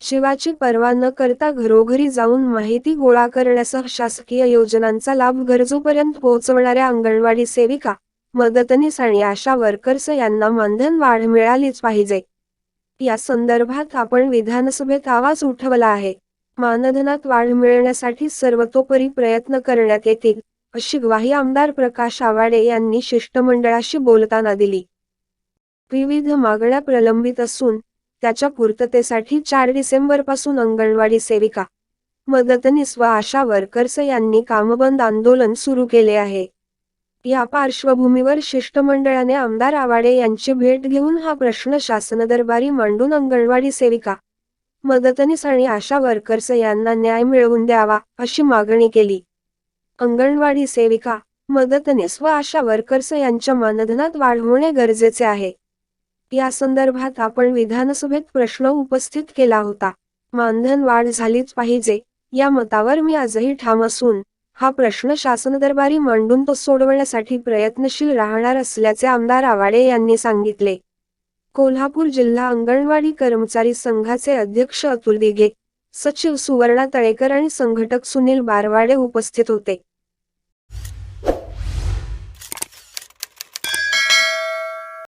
शिवाची पर्वा न करता घरोघरी जाऊन माहिती गोळा करण्यासह शासकीय योजनांचा लाभ गरजूपर्यंत पोहोचवणाऱ्या अंगणवाडी सेविका मदतनीस आणि आशा वर्कर्स यांना मानधन वाढ मिळालीच पाहिजे. या संदर्भात आपण विधानसभेत आवाज उठवला आहे. मानधनात वाढ मिळण्यासाठी सर्वतोपरी प्रयत्न करण्यात येतील अशी ग्वाही आमदार प्रकाश आवाडे यांनी शिष्टमंडळाशी बोलताना दिली. विविध मागण्या प्रलंबित असून त्याच्या पूर्ततेसाठी चार डिसेंबरपासून अंगणवाडी सेविका मदतनीस व आशा वर्कर्स यांनी कामबंद आंदोलन सुरू केले आहे. या पार्श्वभूमीवर शिष्टमंडळाने आमदार आवाडे यांची भेट घेऊन हा प्रश्न शासनदरबारी मांडून अंगणवाडी सेविका मदतनीस आणि आशा वर्कर्स यांना न्याय मिळवून द्यावा अशी मागणी केली. अंगणवाडी सेविका मदतनीस व आशा वर्कर्स यांच्या मानधनात वाढ होणे गरजेचे आहे. या संदर्भात आपण विधानसभेत प्रश्न उपस्थित केला होता. मानधन वाढ झालीच पाहिजे या मतावर मी आजही ठाम असून हा प्रश्न शासन दरबारी मांडून तो सोडवण्यासाठी प्रयत्नशील राहणार असल्याचे आमदार आवाडे यांनी सांगितले. कोल्हापूर जिल्हा अंगणवाडी कर्मचारी संघाचे अध्यक्ष अतुल दिघे सचिव सुवर्णा तळेकर आणि संघटक सुनील बारवाडे उपस्थित होते.